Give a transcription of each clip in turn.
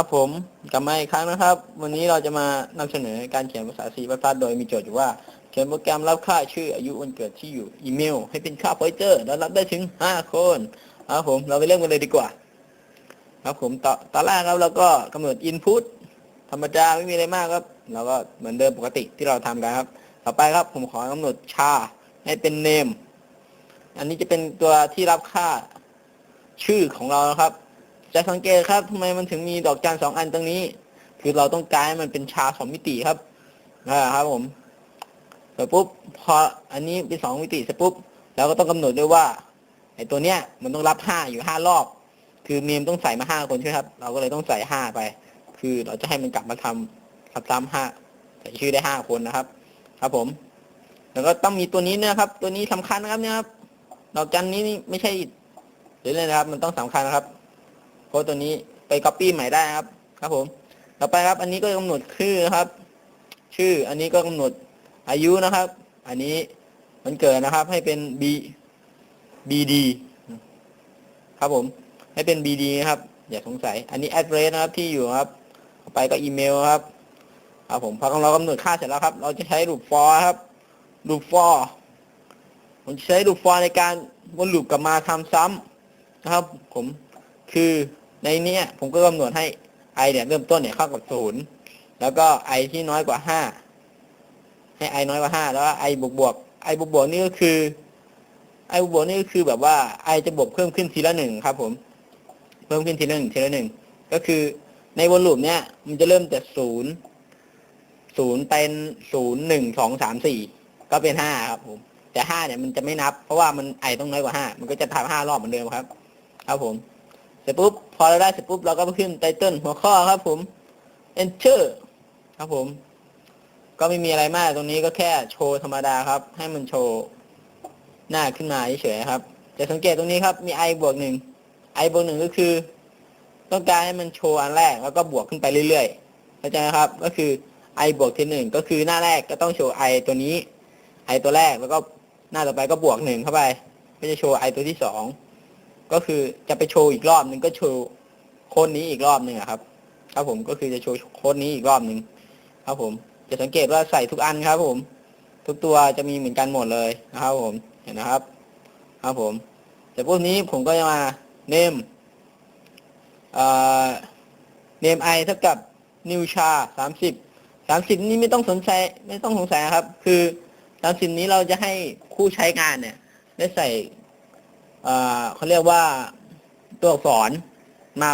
ครับผมกลับมาอีกครั้งนะครับ วันนี้เราจะมานำเสนอการเขียนภาษา C++ โดยมีโจทย์อยู่ว่า เขียนโปรแกรมรับค่าชื่ออายุวันเกิดที่อยู่อีเมล ให้เป็นค่าพอยเตอร์ แล้วรับได้ถึง 5 คนครับผมเราไปเริ่มกันเลยดีกว่า ครับผมตอตอนแรกครับเราก็กำหนด input ธรรมดาไม่มีอะไรมากครับเราก็เหมือนเดิมปกติที่เราทำกันครับ ต่อไปครับผมขอกำหนดชาให้เป็น name อันนี้จะเป็นตัวที่รับค่าชื่อของเรานะครับ จะสังเกตครับทำไมมันถึงมีดอกจันสองอันตรงนี้ คือเราต้องการให้มันเป็นชาสองมิติครับนะครับผมเสร็จปุ๊บพออันนี้เป็นสองมิติเสร็จปุ๊บเราก็ต้องกำหนดด้วยว่าไอ้ตัวเนี้ยมันต้องรับห้าอยู่ห้ารอบ คือเมมต้องใส่มาห้าคนใช่ไหมครับ เราก็เลยต้องใส่ห้าไป คือเราจะให้มันกลับมาทำทับซ้ำห้าใส่ชื่อได้ห้าคนนะครับ ครับผม แล้วก็ต้องมีตัวนี้นะครับ ตัวนี้สำคัญนะครับเนี่ยครับดอกจันนี้ไม่ใช่เลยนะครับ มันต้องสำคัญนะครับ เพราะตัวนี้ไป copy ใหม่ได้ครับ ครับผม ต่อไปครับ อันนี้ก็กำหนดชื่อนะครับ ชื่ออันนี้ก็กำหนดอายุนะครับ อันนี้มันเกิดนะครับ ให้เป็น b bd ครับผม ให้เป็น bd นะครับ อย่าสงสัย อันนี้ address นะครับที่อยู่ครับต่อไปก็อีเมลครับครับผมพอเรากำหนดค่าเสร็จแล้วครับ เราจะใช้ loop for ครับ loop for ผมจะใช้ loop for ในการวนลูปกลับมาทำซ้ำนะครับ ผมคือ ในเนี้ยผมก็กำหนดให้ i เนี่ยเริ่มต้นเนี่ยเข้ากับศูนย์แล้วก็ i ที่น้อยกว่าห้าให้ i น้อยกว่าห้าแล้วก็ i บวกบวก i บวกบวกนี่ก็คือ i บวกบวกนี่ก็คือแบบว่า i จะบวกเพิ่มขึ้นทีละหนึ่งครับ ผม เพิ่มขึ้นทีละหนึ่งทีละหนึ่งก็คือในวนลูปเนี่ยมันจะเริ่มจากศูนย์ศูนย์เป็นศูนย์หนึ่งสองสามสี่ก็เป็นห้าครับผม แต่ห้าเนี่ยมันจะไม่นับ เพราะว่ามันไอต้องน้อยกว่าห้ามันก็จะทำห้ารอบเหมือนเดิมครับ ครับผม ร็จปุ๊บพอเราได้เสร็จปุ๊บเราก็ไปขึ้นไตเติลหัวข้อครับผม enter ครับผม ก็ไม่มีอะไรมากตรงนี้ก็แค่โชว์ธรรมดาครับ ให้มันโชว์หน้าขึ้นมาเฉยๆครับจะสังเกตตรงนี้ครับมี i บวกหนึ่ง i บวกหนึ่งก็คือ ต้องการให้มันโชว์อันแรกแล้วก็บวกขึ้นไปเรื่อยๆเข้าใจไหมครับ ก็คือ i บวกที่หนึ่งก็คือหน้าแรกก็ต้องโชว์ i ตัวนี้ i ตัวแรกแล้วก็หน้าต่อไปก็บวกหนึ่งเข้าไปก็จะโชว์ i ตัวที่สอง ก็คือจะไปโชว์อีกรอบหนึ่งก็โชว์โค้ดนี้อีกรอบหนึ่งครับ ครับผมก็คือจะโชว์โค้ดนี้อีกรอบหนึ่งครับผม จะสังเกตว่าใส่ทุกอันครับผม ทุกตัวจะมีเหมือนกันหมดเลยนะครับผมเห็นนะครับ ครับผมแต่พวกนี้ผมก็จะมา name เอ่อ name i เท่ากับ new char สามสิบสามสิบนี้ไม่ต้องสนใจไม่ต้องสงสัยครับ คือสามสิบนี้เราจะให้ผู้ใช้งานเนี่ย ได้ใส่ เขาเรียกว่าตัวอักษรมา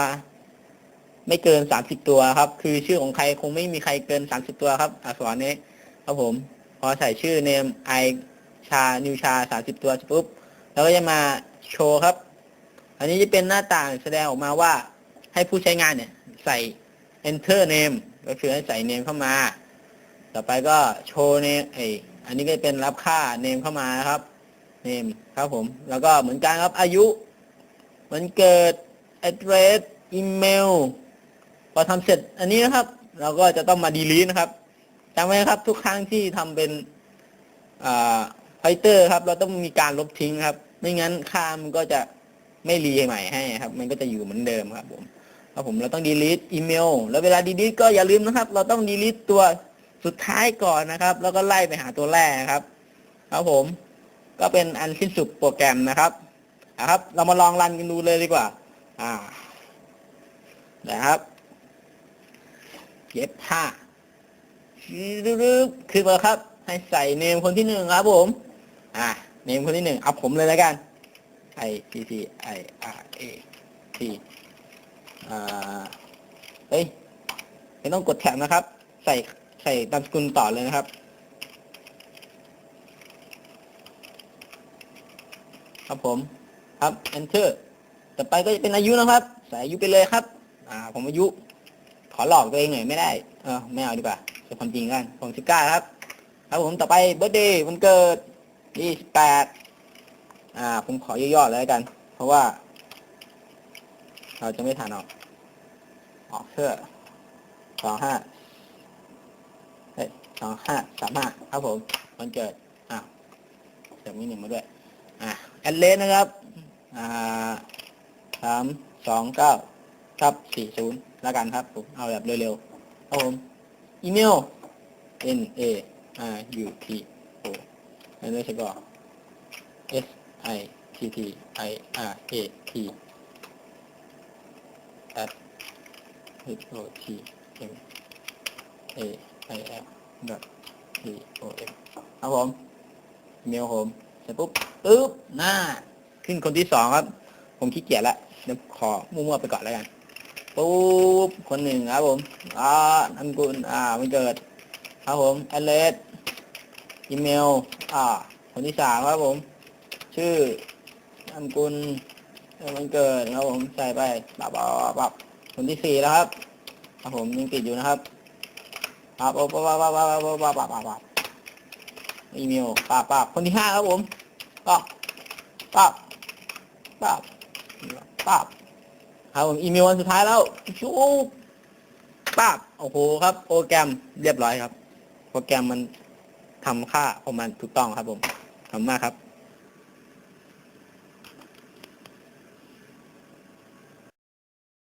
ไม่เกินสามสิบตัวครับ คือชื่อของใครคงไม่มีใครเกินสามสิบตัวครับ อักษรนี้ครับผม พอใส่ชื่อเนมไอชานิวชาสามสิบตัวปุ๊บเราก็จะมาโชว์ครับ อันนี้จะเป็นหน้าต่างแสดงออกมาว่าให้ผู้ใช้งานเนี่ย ใส่ enter name ก็คือให้ใส่ name เข้ามา ต่อไปก็โชว์ name ไออันนี้ก็เป็นรับค่า name เข้ามานะครับ name ครับผม แล้วก็เหมือนกันครับ อายุวันเกิด address email พอทำเสร็จอันนี้นะครับ เราก็จะต้องมา delete นะครับจำไว้นะครับ ทุกครั้งที่ทำเป็นไฟเตอร์ครับ เราต้องมีการลบทิ้งครับ ไม่งั้นค่ามันก็จะไม่รีใหม่ให้ครับ มันก็จะอยู่เหมือนเดิมครับผมครับผมเราต้อง delete อีเมลแล้วเวลา delete ก็อย่าลืมนะครับ เราต้อง delete ตัวสุดท้ายก่อนนะครับ แล้วก็ไล่ไปหาตัวแรกครับ ครับผม ก็เป็นอันสิ้นสุดโปรแกรมนะครับนะครับ เรามาลองรันกันดูเลยดีกว่า อ่า นะครับเย็บผ้ารึบคือมาครับ ให้ใส่เนมคนที่หนึ่งครับผม อ่า เนมคนที่หนึ่งเอาผมเลยแล้วกัน I P P I R A T อ่า เฮ้ย ไม่ต้องกดแถบนะครับ ใส่ใส่ตามสกุลต่อเลยนะครับ ครับผมครับ enter ต่อไปก็จะเป็นอายุนะครับ ใส่อายุไปเลยครับ อ่า ผมอายุ ขอหลอกตัวเองหน่อยไม่ได้ เออไม่เอาดีกว่าจะความจริงกันผมสิบเก้าครับ ครับผมต่อไปเบ r ร์ d เดย์วันเกิดยี่สิบแปดอ่า ผมขอย่อๆเลยกัน เพราะว่า เราจะไม่ทันออก ออกเสื้อสองห้าเฮ้ยสองห้าสามห้าครับผมวันเกิดอ่าเดี๋ยวมีหนึ่งมาด้วย แอดเลนนะครับอ่าสามสองเก้าครับสี่ศูนย์แล้วกันครับผมเอาแบบเร็วๆครับผมอีเมล n a r u t o แล้วด้วยใช่ก็ s i t t i r a t at h o t m a i l dot p o m ครับผมอีเมลผม เสร็จปุ๊บปึ๊บหน้า ขึ้นคนที่สองครับ ผมขี้เกียจละเดี๋ยวขอมั่วๆไปก่อนแล้วกันปุ๊บคนหนึ่งครับผมอ่านามสกุลอ่าไม่เกิด ครับผมแอดเลสอีเมล อ่า คนที่สามครับผม ชื่อนามสกุลเอ่อวันเกิดครับผมใส่ไปปับปับปับปับคนที่สี่แล้วครับครับผมยังติดอยู่นะครับบ๊อบบปับปับปับปับปับปับปับปับ อีเมลปับปับคนที่ห้าครับผมปับปับปับปับครับผมอีเมลวันสุดท้ายแล้วชูปับโอ้โหครับโปรแกรมเรียบร้อยครับ โปรแกรมมันทำค่าของมันถูกต้องครับผมขอบคุณมากครับ